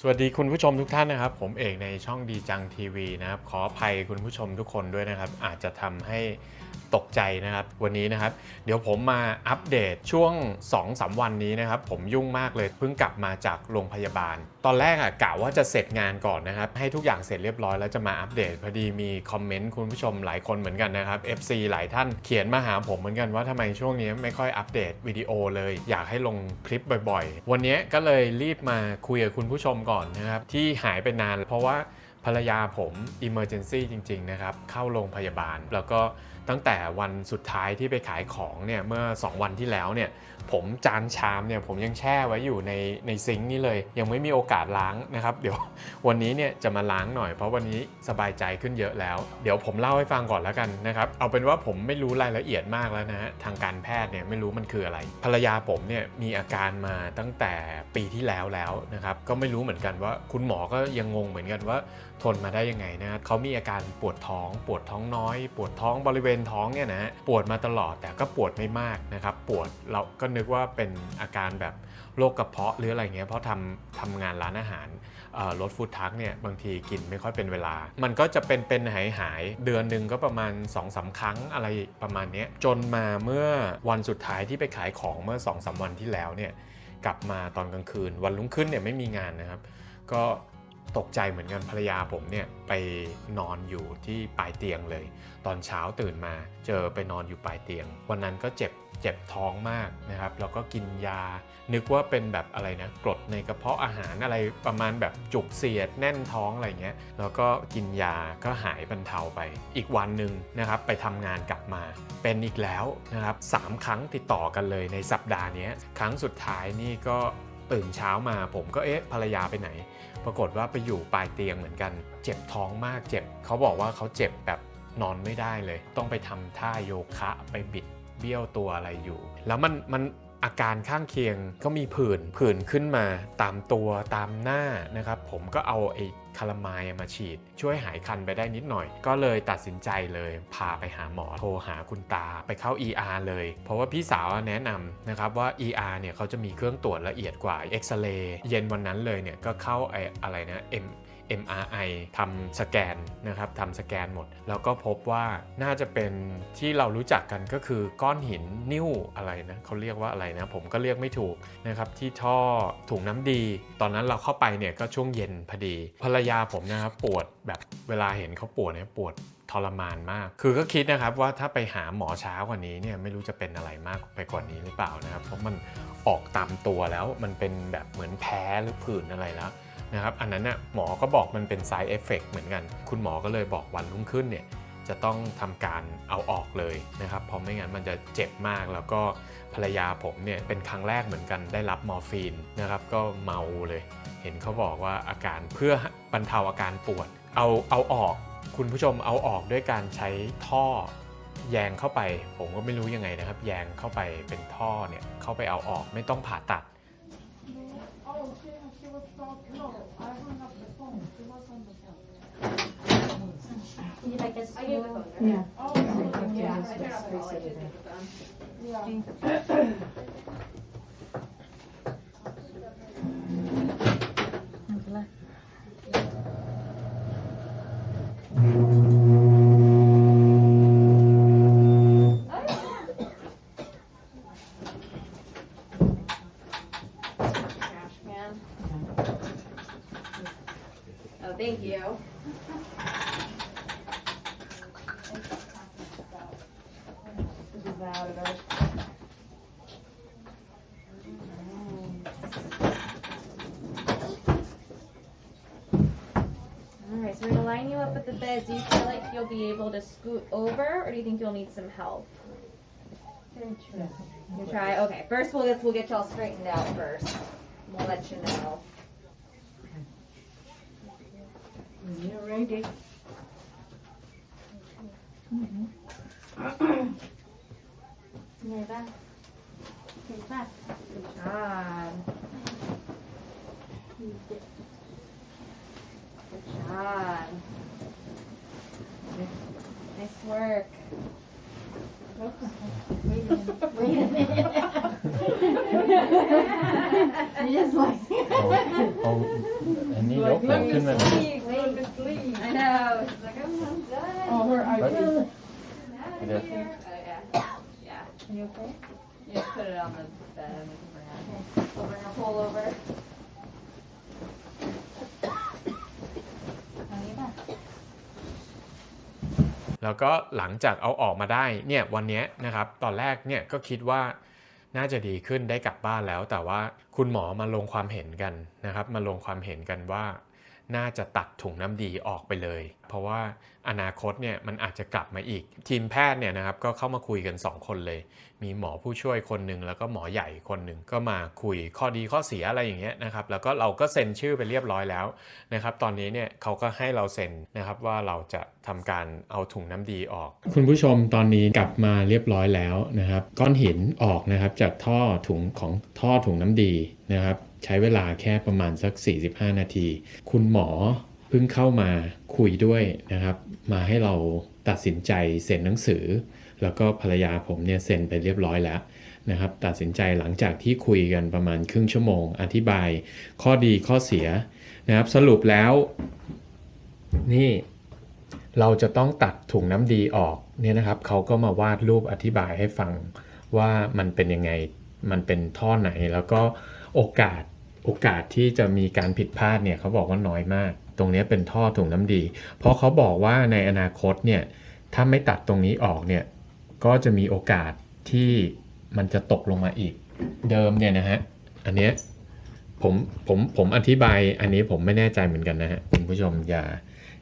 สวัสดีคุณผู้ชมทุกท่านนะครับ ผมเอกในช่องดีจังทีวีนะครับ ขออภัยคุณผู้ชมทุกคนด้วยนะครับ อาจจะทำให้ ตกใจนะครับ วันนี้นะครับ เดี๋ยวผมมาอัปเดตช่วง 2-3วันนี้นะครับ ผมยุ่งมากเลยเพิ่งกลับมาจากโรงพยาบาล ตอนแรกอะกะว่าจะเสร็จงานก่อนนะครับ ให้ทุกอย่างเสร็จเรียบร้อยแล้วจะมาอัปเดตพอดีมีคอมเมนต์คุณผู้ชมหลายคนเหมือนกันนะครับ FC หลายท่านเขียนมาหาผมเหมือนกันว่าทำไมช่วงนี้ไม่ค่อยอัปเดตวิดีโอเลย อยากให้ลงคลิปบ่อยๆ วันนี้ก็เลยรีบมาคุยกับคุณผู้ชมก่อนนะครับที่หายไปนาน เพราะว่าภรรยาผม Emergency จริง ๆ นะครับ เข้าโรงพยาบาลแล้วก็ ตั้งแต่วันสุดท้ายที่ไปขายของเนี่ยเมื่อ 2 วันที่แล้วเนี่ยผมจานชามเนี่ยผมยังแช่ไว้อยู่ในในซิงค์นี่เลย ยังไม่มีโอกาสล้างนะครับ เดี๋ยววันนี้เนี่ยจะมาล้างหน่อยเพราะวันนี้สบายใจขึ้นเยอะแล้ว เดี๋ยวผมเล่าให้ฟังก่อนแล้วกันนะครับเอาเป็นว่าผมไม่รู้รายละเอียดมากแล้วนะฮะทางการแพทย์เนี่ยไม่รู้มันคืออะไร ภรรยาผมเนี่ยมีอาการมาตั้งแต่ปีที่แล้วแล้วนะครับก็ไม่รู้เหมือนกันว่าคุณหมอก็ยังงงเหมือนกันว่าทนมาได้ยังไงนะเขามีอาการปวดท้อง ปวดท้องน้อย ปวดท้องบริเวณท้องเนี่ยนะปวดมาตลอดแต่ก็ปวดไม่มากนะครับ ปวดเราก็นึกว่าเป็นอาการแบบโรคกระเพาะหรืออะไรเงี้ยเพราะทำทำงานร้านอาหารรถฟู้ดทักเนี่ยบางทีกินไม่ค่อยเป็นเวลา มันก็จะเป็นเป็นหายหายๆเดือนหนึ่งก็ประมาณ2อสาครั้งอะไรประมาณนี้จนมาเมื่อวันสุดท้ายที่ไปขายของเมื่อ2อสวันที่แล้วเนี่ยกลับมาตอนกลางคืน วันรุ่งขึ้นเนี่ยไม่มีงานนะครับ ก็ ตกใจเหมือนกันภรรยาผมเนี่ยไปนอนอยู่ที่ปลายเตียงเลย ตอนเช้าตื่นมาเจอไปนอนอยู่ปลายเตียง วันนั้นก็เจ็บเจ็บท้องมากนะครับ แล้วก็กินยา นึกว่าเป็นแบบอะไรนะกรดในกระเพาะอาหารอะไรประมาณแบบจุกเสียดแน่นท้องอะไรเงี้ย แล้วก็กินยาก็หายบรรเทาไป อีกวันหนึ่งนะครับไปทำงานกลับมา เป็นอีกแล้วนะครับสามครั้งติดต่อกันเลยในสัปดาห์นี้ครั้งสุดท้ายนี่ก็ตื่นเช้ามาผมก็เอ๊ะภรรยาไปไหน ปรากฏว่าไปอยู่ปลายเตียงเหมือนกัน เจ็บท้องมากเจ็บ เขาบอกว่าเขาเจ็บแบบนอนไม่ได้เลย ต้องไปทำท่าโยคะไปบิดเบี้ยวตัวอะไรอยู่ แล้วมันมันอาการข้างเคียงก็มีผื่นผื่นขึ้นมาตามตัวตามหน้านะครับ ผมก็เอาไอ้ คารามายมาฉีด ช่วยหายคันไปได้นิดหน่อย ก็เลยตัดสินใจเลยพาไปหาหมอโทรหาคุณตาไปเข้า ER เลย เพราะว่าพี่สาวแนะนำนะครับว่า ER เนี่ยเขาจะมีเครื่องตรวจละเอียดกว่าเอ็กซเรย์เย็นวันนั้นเลยเนี่ยก็เข้าไออะไรนะ M MRI ทำสแกนนะครับทำสแกนหมด แล้วก็พบว่าน่าจะเป็นที่เรารู้จักกันก็คือก้อนหินนิ้วอะไรนะเขาเรียกว่าอะไรนะ ผมก็เรียกไม่ถูกนะครับที่ท่อถุงน้ำดี ตอนนั้นเราเข้าไปเนี่ยก็ช่วงเย็นพอดี ภรรยาผมนะครับปวดแบบเวลาเห็นเขาปวดเนี่ยปวดทรมานมาก คือก็คิดนะครับว่าถ้าไปหาหมอช้ากว่านี้เนี่ยไม่รู้จะเป็นอะไรมากไปกว่านี้หรือเปล่านะครับ เพราะมันออกตามตัวแล้วมันเป็นแบบเหมือนแพ้หรือผื่นอะไรแล้ว นะครับอันนั้นน่ะหมอก็บอกมันเป็น side effect เหมือนกัน คุณหมอก็เลยบอกวันรุ่งขึ้นเนี่ยจะต้องทำการเอาออกเลยนะครับ เพราะไม่งั้นมันจะเจ็บมากแล้วก็ภรรยาผมเนี่ยเป็นครั้งแรกเหมือนกันได้รับมอร์ฟีนนะครับ ก็เมาเลย เห็นเขาบอกว่าอาการเพื่อบรรเทาอาการปวด เอาเอาออก คุณผู้ชมเอาออกด้วยการใช้ท่อแยงเข้าไป ผมก็ไม่รู้ยังไงนะครับ แยงเข้าไปเป็นท่อเนี่ยเข้าไปเอาออกไม่ต้องผ่าตัด Would you like us I gave the to? phone. Yeah. Oh, Okay, Yeah, let's I turned off the just light, reset I it think then. it's on. yeah. Trash can. Oh, thank you. So we're gonna line you up with the bed. Do you feel like you'll be able to scoot over, or do you think you'll need some help? You try. Okay. First, we'll get we'll get y'all straightened out first. We'll let you know. When you're ready. เหนื่อยป่ะเห็นป่ะ Good job. Good job. Nice work. Wait a minute. She just like. เอาเอาอันนี้ยกผมขึ้นมาหน่อย Look at sleep. I know. She's like, I'm, I'm done. Oh, her What? ID. Out of Yeah. here. Oh yeah. Yeah. Are you okay? You just put it on the bed and we can bring it. We'll bring a pole over. ทางนี้ป่ะแล้วก็หลังจากเอาออกมาได้เนี่ยวันเนี้ยนะครับตอนแรกเนี่ยก็คิดว่า น่าจะดีขึ้นได้กลับบ้านแล้ว แต่ว่าคุณหมอมาลงความเห็นกันนะครับ มาลงความเห็นกันว่า น่าจะตัดถุงน้ำดีออกไปเลย เพราะว่าอนาคตเนี่ยมันอาจจะกลับมาอีก ทีมแพทย์เนี่ยนะครับก็เข้ามาคุยกัน 2 คนเลย มีหมอผู้ช่วยคนหนึ่งแล้วก็หมอใหญ่คนหนึ่งก็มาคุยข้อดีข้อเสียอะไรอย่างเงี้ยนะครับแล้วก็เราก็เซ็นชื่อไปเรียบร้อยแล้วนะครับตอนนี้เนี่ยเขาก็ให้เราเซ็นนะครับว่าเราจะทำการเอาถุงน้ำดีออก คุณผู้ชมตอนนี้กลับมาเรียบร้อยแล้วนะครับก้อนหินออกนะครับจากท่อถุงของท่อถุงน้ำดีนะครับ ใช้เวลาแค่ประมาณสัก 45 นาที คุณหมอเพิ่งเข้ามาคุยด้วยนะครับ มาให้เราตัดสินใจเซ็นหนังสือ แล้วก็ภรรยาผมเนี่ยเซ็นไปเรียบร้อยแล้วนะครับ ตัดสินใจหลังจากที่คุยกันประมาณครึ่งชั่วโมง อธิบายข้อดีข้อเสียนะครับ สรุปแล้ว นี่เราจะต้องตัดถุงน้ำดีออกเนี่ยนะครับเขาก็มาวาดรูปอธิบายให้ฟังว่ามันเป็นยังไงมันเป็นท่อไหนแล้วก็ โอกาสโอกาสที่จะมีการผิดพลาดเนี่ยเขาบอกว่าน้อยมาก ตรงนี้เป็นท่อถุงน้ำดี เพราะเขาบอกว่าในอนาคตเนี่ยถ้าไม่ตัดตรงนี้ออกเนี่ยก็จะมีโอกาสที่มันจะตกลงมาอีก เดิมเนี่ยนะฮะอันเนี้ยผมผมผมอธิบายอันนี้ผมไม่แน่ใจเหมือนกันนะฮะคุณผู้ชมอย่า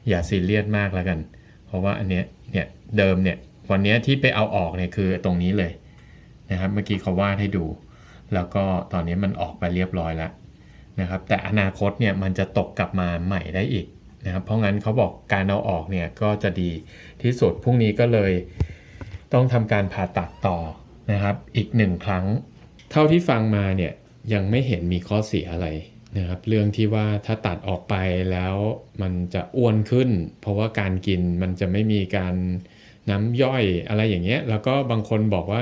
อย่าซีเรียสมากแล้วกัน เพราะว่าอันเนี้ยเนี่ยเดิมเนี่ยวันนี้ที่ไปเอาออกเนี่ยคือตรงนี้เลยนะครับเมื่อกี้เขาวาดให้ดู แล้วก็ตอนนี้มันออกไปเรียบร้อยแล้วนะครับ แต่อนาคตเนี่ยมันจะตกกลับมาใหม่ได้อีกนะครับ เพราะงั้นเขาบอกการเอาออกเนี่ยก็จะดีที่สุดพรุ่งนี้ก็เลยต้องทำการผ่าตัดต่อนะครับ อีกหนึ่งครั้ง เท่าที่ฟังมาเนี่ยยังไม่เห็นมีข้อเสียอะไรนะครับเรื่องที่ว่าถ้าตัดออกไปแล้วมันจะอ้วนขึ้น เพราะว่าการกินมันจะไม่มีการน้ำย่อยอะไรอย่างเงี้ยแล้วก็บางคนบอกว่า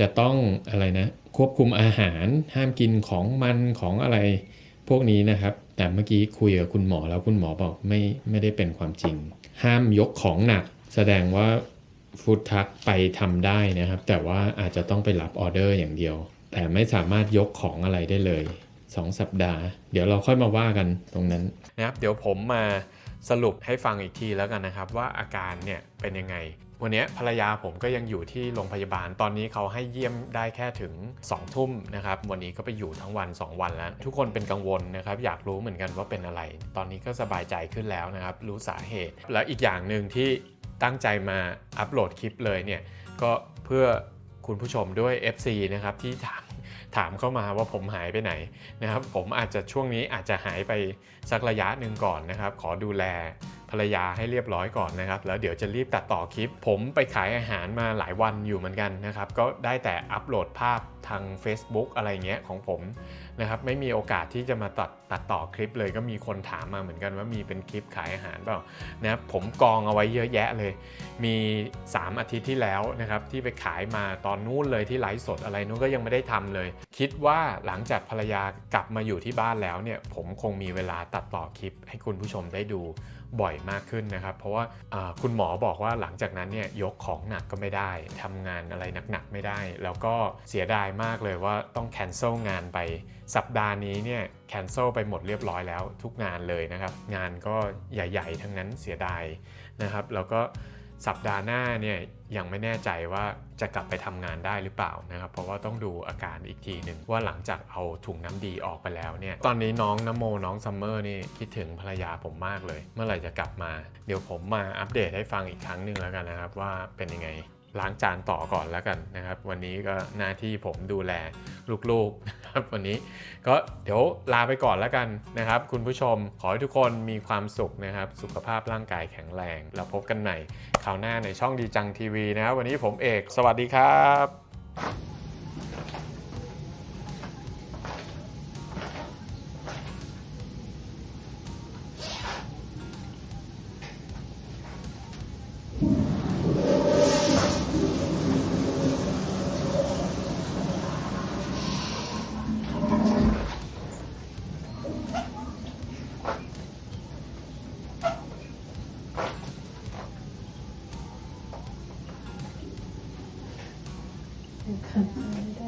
จะต้องอะไรนะ ควบคุมอาหารห้ามกินของมันของอะไรพวกนี้นะครับ แต่เมื่อกี้คุยกับคุณหมอแล้วคุณหมอบอกไม่ไม่ได้เป็นความจริง ห้ามยกของหนัก แสดงว่าฟู้ดทักไปทำได้นะครับ แต่ว่าอาจจะต้องไปรับออเดอร์อย่างเดียว แต่ไม่สามารถยกของอะไรได้เลย 2 สัปดาห์ เดี๋ยวเราค่อยมาว่ากันตรงนั้นนะครับ เดี๋ยวผมมาสรุปให้ฟังอีกทีแล้วกันนะครับ ว่าอาการเนี่ยเป็นยังไง วันนี้ภรรยาผมก็ยังอยู่ที่โรงพยาบาล ตอนนี้เขาให้เยี่ยมได้แค่ถึง 2 ทุ่มนะครับ วันนี้ก็ไปอยู่ทั้งวัน 2 วันแล้ว ทุกคนเป็นกังวลนะครับ อยากรู้เหมือนกันว่าเป็นอะไร ตอนนี้ก็สบายใจขึ้นแล้วนะครับ รู้สาเหตุ แล้วอีกอย่างหนึ่งที่ตั้งใจมาอัปโหลดคลิปเลยเนี่ย ก็เพื่อคุณผู้ชมด้วย FC นะครับที่ถามถามเข้ามาว่าผมหายไปไหนนะครับ ผมอาจจะช่วงนี้อาจจะหายไปสักระยะหนึ่งก่อนนะครับ ขอดูแล ภรรยาให้เรียบร้อยก่อนนะครับแล้วเดี๋ยวจะรีบตัดต่อคลิป ผมไปขายอาหารมาหลายวันอยู่เหมือนกันนะครับก็ได้แต่อัปโหลดภาพทาง Facebook อะไรเงี้ยของผมนะครับไม่มีโอกาสที่จะมาตัดตัดต่อคลิปเลยก็มีคนถามมาเหมือนกันว่ามีเป็นคลิปขายอาหารเปล่านะครับผมกองเอาไว้เยอะแยะเลย มี 3 อาทิตย์ที่แล้วนะครับที่ไปขายมาตอนนู้นเลยที่ไลฟ์สดอะไรนู้นก็ยังไม่ได้ทำเลย คิดว่าหลังจากภรรยากลับมาอยู่ที่บ้านแล้วเนี่ยผมคงมีเวลาตัดต่อคลิปให้คุณผู้ชมได้ดู บ่อยมากขึ้นนะครับ เพราะว่าคุณหมอบอกว่าหลังจากนั้นเนี่ยยกของหนักก็ไม่ได้ทำงานอะไรหนักๆไม่ได้ แล้วก็เสียดายมากเลยว่าต้องแคนเซิลงานไปสัปดาห์นี้เนี่ยแคนเซิลไปหมดเรียบร้อยแล้วทุกงานเลยนะครับ งานก็ใหญ่ ๆ ทั้งนั้นเสียดายนะครับ แล้วก็ สัปดาห์หน้าเนี่ยยังไม่แน่ใจว่าจะกลับไปทำงานได้หรือเปล่านะครับเพราะว่าต้องดูอาการอีกทีหนึ่งว่าหลังจากเอาถุงน้ำดีออกไปแล้วเนี่ยตอนนี้น้องนโมน้องซัมเมอร์นี่คิดถึงภรรยาผมมากเลย เมื่อไหร่จะกลับมา เดี๋ยวผมมาอัปเดตให้ฟังอีกครั้งหนึ่งแล้วกันนะครับว่าเป็นยังไง ล้างจานต่อก่อนแล้วกันนะครับ วันนี้ก็หน้าที่ผมดูแลลูกๆนะครับวันนี้ก็เดี๋ยวลาไปก่อนแล้วกันนะครับ คุณผู้ชมขอให้ทุกคนมีความสุขนะครับ สุขภาพร่างกายแข็งแรงแล้วพบกันใหม่คราวหน้าในช่องดีจังทีวีนะครับวันนี้ผมเอก สวัสดีครับ คุ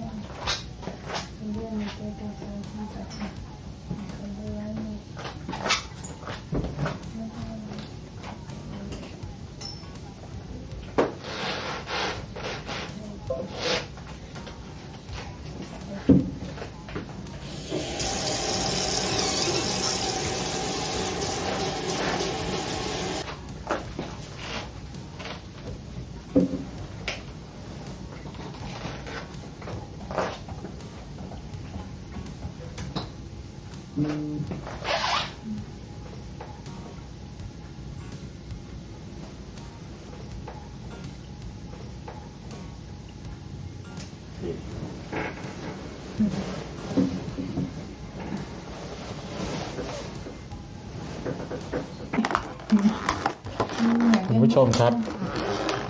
ชมครับ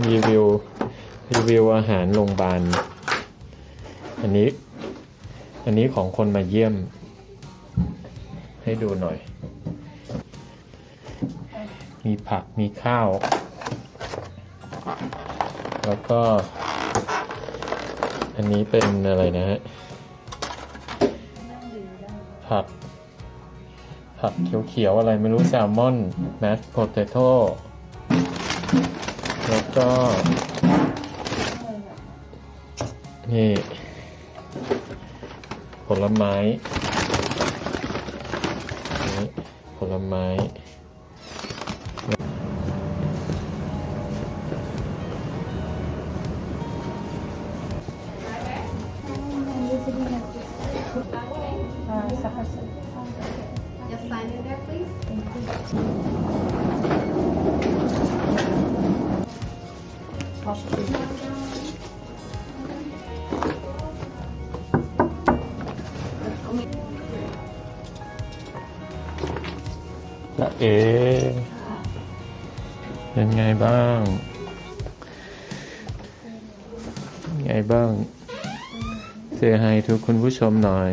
รีวิว รีวิวอาหารโรงพยาบาล อันนี้ อันนี้ของคนมาเยี่ยม ให้ดูหน่อย มีผักมีข้าว แล้วก็ อันนี้เป็นอะไรนะฮะ ผักผักเขียวๆ อะไรไม่รู้แซลมอนแมสโพเตโต้ แล้วก็ นี่ ผลไม้ ผลไม้ ละเอเป็นไงบ้าง ไงบ้างเซฮายทุกคุณผู้ชมหน่อย